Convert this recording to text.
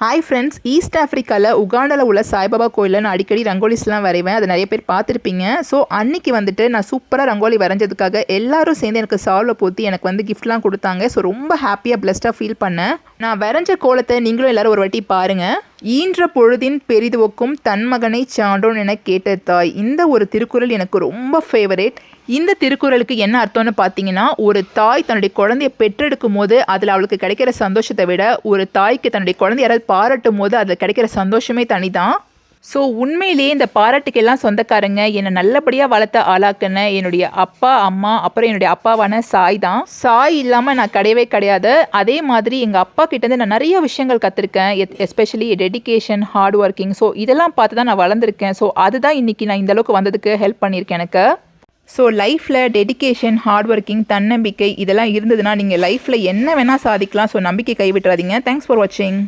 Hi friends east ஆஃப்ரிக்காவில் உகாண்டாவில் உள்ள சாய்பாபா கோயிலில் நான் அடிக்கடி ரங்கோலிஸ்லாம் வரைவேன். அதை நிறைய பேர் பார்த்துருப்பீங்க. ஸோ அன்னைக்கு வந்துட்டு நான் சூப்பராக ரங்கோலி வரைஞ்சதுக்காக எல்லாரும் சேர்ந்து எனக்கு சால்வை போற்றி எனக்கு வந்து கிஃப்ட்லாம் கொடுத்தாங்க. ஸோ ரொம்ப ஹாப்பியாக ப்ளஸ்டாக ஃபீல் பண்ணேன். நான் வரைஞ்ச கோலத்தை நீங்களும் எல்லாரும் ஒரு வாட்டி பாருங்கள் ஈன்ற பொழுதின் பெரிதுவக்கும் தன் மகனை சான்றோன் என கேட்ட தாய். இந்த ஒரு திருக்குறள் எனக்கு ரொம்ப ஃபேவரேட் இந்த திருக்குறளுக்கு என்ன அர்த்தம்னு பார்த்தீங்கன்னா ஒரு தாய் தன்னுடைய குழந்தைய பெற்றெடுக்கும் போது அதில் அவளுக்கு கிடைக்கிற சந்தோஷத்தை விட ஒரு தாய்க்கு தன்னுடைய குழந்தை யாராவது பாராட்டும் போது அதில் கிடைக்கிற சந்தோஷமே தனி தான் ஸோ உண்மையிலேயே இந்த பாராட்டுக்கெல்லாம் சொந்தக்காரங்க என்னை நல்லபடியாக வளர்த்த ஆளாக்குன என்னுடைய அப்பா அம்மா அப்புறம் என்னுடைய அப்பாவான சாய் தான். சாய் இல்லாமல் நான் கிடையவே கிடையாது. அதே மாதிரி எங்கள் அப்பா கிட்டேருந்து நான் நிறைய விஷயங்கள் கற்றுருக்கேன் especially dedication hard working so இதெல்லாம் பார்த்து தான் நான் வளர்ந்துருக்கேன். ஸோ அதுதான் இன்றைக்கி நான் இந்த அளவுக்கு வந்ததுக்கு ஹெல்ப் பண்ணியிருக்கேன் எனக்கு. ஸோ லைஃப்பில் டெடிகேஷன் ஹார்ட் ஒர்க்கிங் தன்னம்பிக்கை இதெல்லாம் இருந்ததுன்னா நீங்கள் லைஃப்பில் என்ன வேணால் சாதிக்கலாம். ஸோ நம்பிக்கை கைவிட்டுறாதீங்க. தேங்க்ஸ் ஃபார் வாட்சிங்